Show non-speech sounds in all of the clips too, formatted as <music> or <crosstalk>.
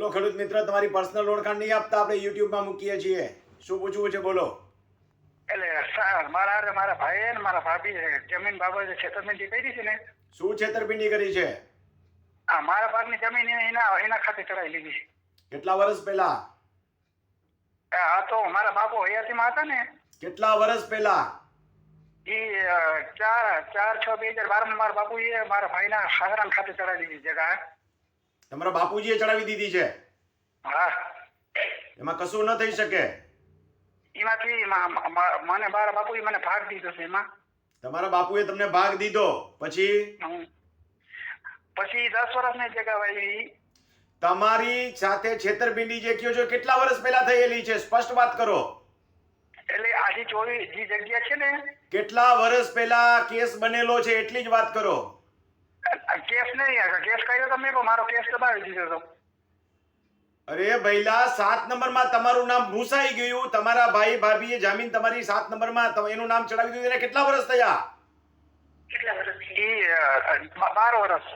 બોલો ખેડૂત મિત્ર તમારી પર્સનલ ઓળખાણ નહીં આપતા આપણે યુટ્યુબમાં મૂકીએ છીએ. શું પૂછવું છે બોલો. એટલે મારા મારા ભાઈ ને મારા ભાભી છે જમીન બાબતે છેતરપિંડી કરી છે ને? શું છેતરપિંડી કરી છે? હા મારા ભાગની જમીન એના એના ખાતે ચડાવી લીધી છે. કેટલા વર્ષ પહેલા? હા તો મારા બાપુ હયાતીમાં હતા ને. કેટલા વર્ષ પહેલા? એ ચાર ચાર છ બે હજાર બારમાં મારા બાપુએ મારા ભાઈના સાસરાના ખાતે ચડાવી દીધી જગા તમારા બાપુજીએ ચડાવી દીધી છે. હા. એમાં કશું ન થઈ શકે. એમાંથી મને મારા બાપુએ મને ભાગ દીધો છે એમાં. તમારા બાપુએ તમને ભાગ દીધો. પછી? પછી દસ વર્ષ ને વાળી તમારી સાથે છેતરપિંડી જે કયો છો કેટલા વર્ષ પહેલા થયેલી છે? સ્પષ્ટ વાત કરો. એટલે આજે ચોવીસ જે જગ્યા છે ને. કેટલા વર્ષ પહેલા કેસ બનેલો છે એટલી જ વાત કરો. <laughs> કેસ નહીં કેસ કર્યો તમે પણ મારો કેસ દબાવી દીધો હતો અરે ભઈલા સાત નંબરમાં તમારું નામ ભૂસાઈ ગયું. તમારા ભાઈ ભાભીએ જામીન તમારી સાત નંબરમાં એનું નામ ચડાવી દીધું. એને કેટલા વર્ષ થયા? બાર વર્ષ.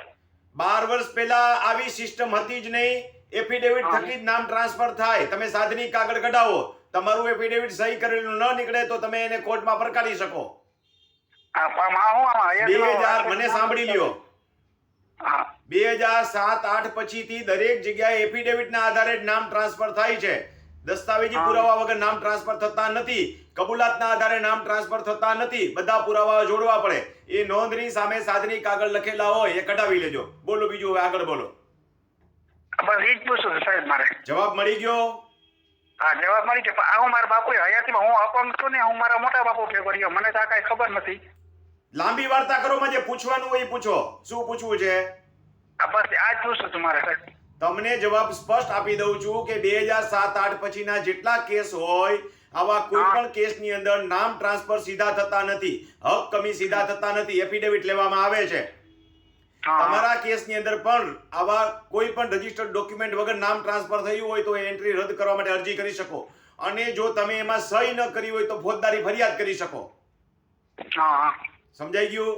બાર વર્ષ પહેલા આવી સિસ્ટમ હતી જ નહીં. એફિડેવિટ. થકી જ નામ ટ્રાન્સફર થાય. તમે સાધની કાગળ કઢાવો. તમારું એફિડેવિટ સહી કરેલું ન નીકળે તો તમે એને કોર્ટમાં પડકારી શકો. બે હજાર મને સાંભળી લ્યો. બે હજાર સાત આઠ પછીથી દરેક જગ્યાએ એફિડેવિટના આધારે નામ ટ્રાન્સફર થાય છે. દસ્તાવેજી પુરાવા વગર નામ ટ્રાન્સફર થતા નથી. કબૂલાતના આધારે નામ ટ્રાન્સફર થતા નથી. બધા પુરાવા જોડવા પડે. એ નોંધની સામે સાધની કાગળ લખેલા હોય એ કઢાવી લેજો. બોલો બીજું હવે આગળ બોલો. બસ એ જ પૂછું સાહેબ મારે. જવાબ મળી ગયો? હા જવાબ મળી ગયો. હું મારા બાપુ હયાતીમાં હું અપંગ છું ને હું મારા મોટા બાપુ ભેગો રહ્યો. મને તો આ કાંઈ ખબર નથી. લાંબી વાર્તા કરો માં જે પૂછવાનું હોય એ પૂછો. શું પૂછવું છે? બસ આ પૂછું છું તમને જવાબ સ્પષ્ટ આપી દઉં છું કે બે હજાર સાત આઠ પછીના જેટલા કેસ હોય આવા કોઈ પણ કેસની અંદર નામ ટ્રાન્સફર સીધા થતા નથી હક કમી સીધા થતા નથી એફિડેવિટ લેવામાં આવે છે. તમારા કેસની અંદર પણ આવા કોઈ પણ રજીસ્ટર્ડ ડોક્યુમેન્ટ વગર નામ ટ્રાન્સફર થયું હોય તો એન્ટ્રી રદ કરવા માટે અરજી કરી શકો. અને જો તમે એમાં સહી ન કરી હોય તો ફોજદારી ફરિયાદ કરી શકો. હા. સમજાઈ ગયું?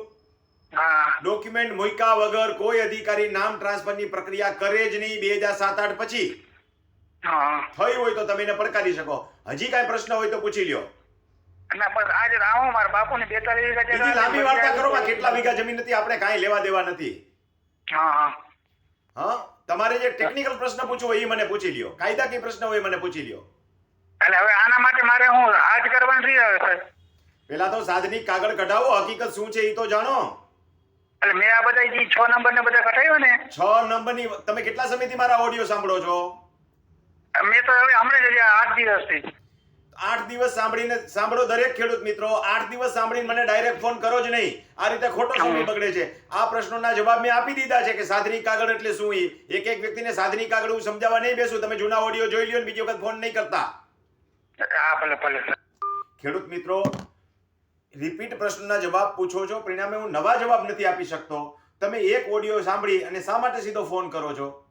ડોક્યુમેન્ટ મૂક્યા વગર કોઈ અધિકારી નામ ટ્રાન્સફરની પ્રક્રિયા કરે જ નહીં બે હજાર સાત આઠ પછી થઈ હોય તો તમે એને પડકારી શકો. હજી કાંઈ પ્રશ્ન હોય તો પૂછી લ્યો. આવું લાંબી વાર્તા કરો કેટલા વીઘા જમીન નથી આપણે કાંઈ લેવા દેવા નથી. હા તમારે જે ટેકનિકલ પ્રશ્ન પૂછવો એ મને પૂછી લ્યો. કાયદાકીય પ્રશ્ન હોય મને પૂછી લ્યો. એટલે હવે આના માટે મારે હું આજ કરવાનું હવે સાહેબ. પેલા તો સાધની કાગળ કઢાવો હકીકત શું છે એ તો જાણો. એટલે મેં આ બધા જે છ નંબર ને બધા કઢાવ્યો ને. છ નંબરની તમે કેટલા સમયથી મારા ઓડિયો સાંભળો છો? મેં તો હવે હમણાં જ આઠ દિવસથી. આઠ દિવસ સાંભળીને સાંભળો દરેક ખેડૂત મિત્રો આઠ દિવસ સાંભળીને મને ડાયરેક્ટ ફોન કરો જ નહીં. આ રીતે ખોટો સમય બગડે છે. આ પ્રશ્નોના જવાબ મેં આપી દીધા છે કે સાધનિક કાગળ એટલે શું એ એક એક વ્યક્તિને સાધનિક કાગળ હું સમજાવવા નહીં બેસું તમે જૂના ઓડિયો જોઈ લ્યો ને બીજી વખત ફોન નહીં કરતા. હા ભલે ભલે. ખેડૂત મિત્રો રિપીટ પ્રશ્નના જવાબ પૂછો છો. પરિણામે હું નવા જવાબ નથી આપી શકતો. તમે એક ઓડિયો સાંભળી અને શા માટે સીધો ફોન કરો છો?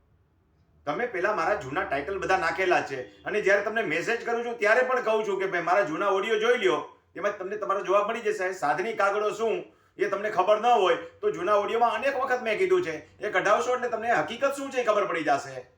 તમે પેલા મારા જૂના ટાઇટલ બધા નાખેલા છે. અને જ્યારે તમને મેસેજ કરું છું, ત્યારે પણ કહું છું કે ભાઈ, મારા જૂના ઓડિયો જોઈ લ્યો. એમાં તમને તમારો જવાબ મળી જશે. સાધની કાગળો શું? એ તમને ખબર ન હોય, તો જૂના ઓડિયોમાં અનેક વખત મેં કીધું છે. એ કઢાવશો એટલે તમને હકીકત શું છે એ ખબર પડી જશે.